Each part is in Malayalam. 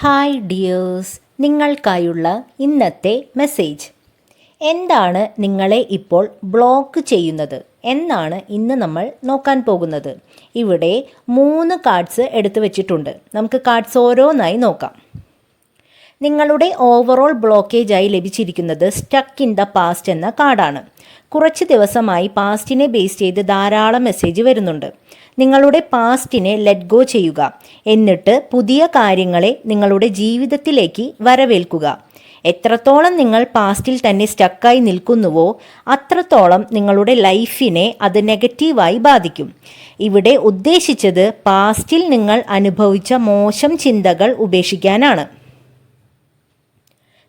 ഹായ് ഡിയേഴ്സ് നിങ്ങൾക്കായുള്ള ഇന്നത്തെ മെസ്സേജ് എന്താണ് നിങ്ങളെ ഇപ്പോൾ ബ്ലോക്ക് ചെയ്യുന്നത്? എന്നാണ് ഇന്ന് നമ്മൾ നോക്കാൻ പോകുന്നത്. ഇവിടെ മൂന്ന് കാർഡ്സ് എടുത്തു വച്ചിട്ടുണ്ട്. നമുക്ക് കാർഡ്സ് ഓരോന്നായി നോക്കാം. നിങ്ങളുടെ ഓവറോൾ ബ്ലോക്കേജായി ലഭിച്ചിരിക്കുന്നത് സ്റ്റക്ക് ഇൻ ദ പാസ്റ്റ് എന്ന കാർഡാണ്. കുറച്ച് ദിവസമായി പാസ്റ്റിനെ ബേസ് ചെയ്ത് ധാരാളം മെസ്സേജ് വരുന്നുണ്ട്. നിങ്ങളുടെ പാസ്റ്റിനെ ലെറ്റ് ഗോ ചെയ്യുക. എന്നിട്ട് പുതിയ കാര്യങ്ങളെ നിങ്ങളുടെ ജീവിതത്തിലേക്ക് വരവേൽക്കുക. എത്രത്തോളം നിങ്ങൾ പാസ്റ്റിൽ തന്നെ സ്റ്റക്കായി നിൽക്കുന്നുവോ അത്രത്തോളം നിങ്ങളുടെ ലൈഫിനെ അത് നെഗറ്റീവായി ബാധിക്കും. ഇവിടെ ഉദ്ദേശിച്ചത് പാസ്റ്റിൽ നിങ്ങൾ അനുഭവിച്ച മോശം ചിന്തകൾ ഉപേക്ഷിക്കാനാണ്.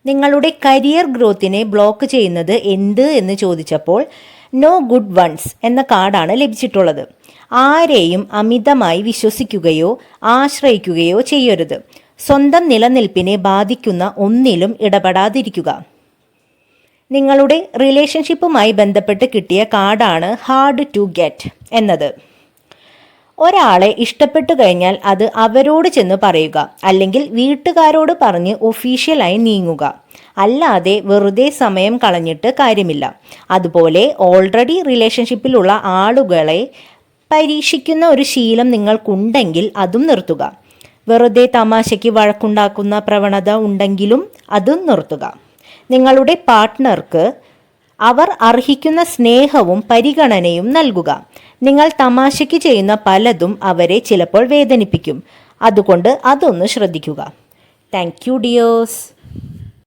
നിങ്ങളുടെ കരിയർ ഗ്രോത്തിനെ ബ്ലോക്ക് ചെയ്യുന്നത് എന്ത് എന്ന് ചോദിച്ചപ്പോൾ നോ ഗുഡ് വൺസ് എന്ന കാർഡാണ് ലഭിച്ചിട്ടുള്ളത്. ആരെയും അമിതമായി വിശ്വസിക്കുകയോ ആശ്രയിക്കുകയോ ചെയ്യരുത്. സ്വന്തം നിലനിൽപ്പിനെ ബാധിക്കുന്ന ഒന്നിലും ഇടപെടാതിരിക്കുക. നിങ്ങളുടെ റിലേഷൻഷിപ്പുമായി ബന്ധപ്പെട്ട് കിട്ടിയ കാർഡാണ് ഹാർഡ് ടു ഗെറ്റ് എന്നത്. ഒരാളെ ഇഷ്ടപ്പെട്ടു കഴിഞ്ഞാൽ അത് അവരോട് ചെന്ന് പറയുക അല്ലെങ്കിൽ വീട്ടുകാരോട് പറഞ്ഞ് ഒഫീഷ്യലായി നീങ്ങുക. അല്ലാതെ വെറുതെ സമയം കളഞ്ഞിട്ട് കാര്യമില്ല. അതുപോലെ ഓൾറെഡി റിലേഷൻഷിപ്പിലുള്ള ആളുകളെ പരീക്ഷിക്കുന്ന ഒരു ശീലം നിങ്ങൾക്കുണ്ടെങ്കിൽ അതും നിർത്തുക. വെറുതെ തമാശയ്ക്ക് വഴക്കുണ്ടാക്കുന്ന പ്രവണത ഉണ്ടെങ്കിലും അതും നിർത്തുക. നിങ്ങളുടെ പാർട്ട്ണർക്ക് അവർ അർഹിക്കുന്ന സ്നേഹവും പരിഗണനയും നൽകുക. നിങ്ങൾ തമാശയ്ക്ക് ചെയ്യുന്ന പലതും അവരെ ചിലപ്പോൾ വേദനിപ്പിക്കും. അതുകൊണ്ട് അതൊന്ന് ശ്രദ്ധിക്കുക. Thank you dears